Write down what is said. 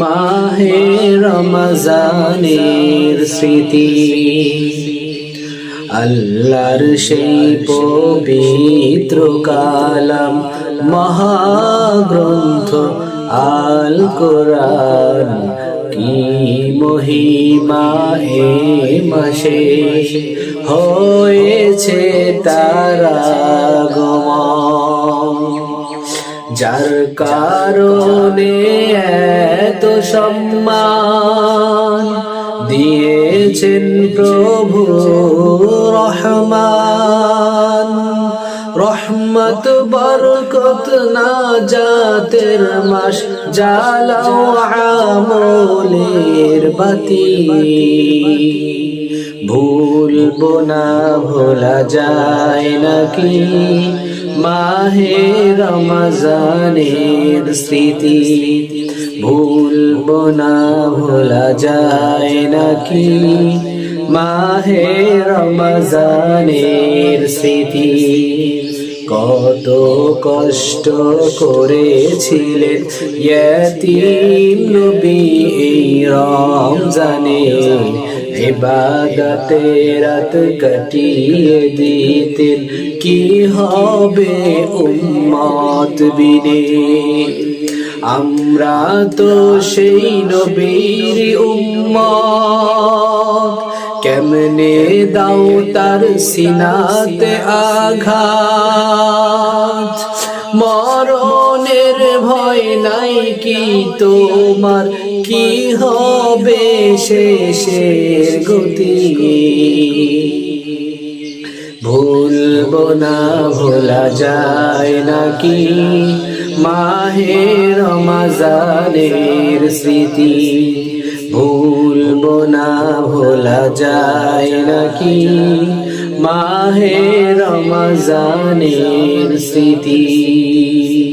মাহে রমজানের স্মৃতি। আল্লাহর সেই পবিত্র কালাম মহাগ্রন্থ আল কোরআন। কি মহিমা এ মাসে হয়েছে তারা যার কারণে এত সম্মান দিয়েছেন প্রভু রহমান। রহমত, বরকত না জাতের মাস, জালাও আমলের বাতি। ভুলবো না ভোলা যায় নাকি? মাহে রমজানের স্মৃতি। ভুলবো না ভোলা যায় নাকি? মাহে রমজানের স্মৃতি। কত কষ্ট করেছিলেন ইয়তিম নবী এই রমজানে। ইবাদতে রাত কাটিয়ে দিতেন। কি হবে উম্মত বিনে? আমরা তো সেই নবীর উম্মত। কেমনে দাও তার সিনাতে আঘাত? মরণের ভয় নাই কি তোমার? কি হবে শেষের গতি? ভুলবো না, ভোলা যায় নাকি? মাহে রমাজানের স্মৃতি। ভুলবো না, ভোলা যায় নাকি? মাহে রমজানের স্মৃতি।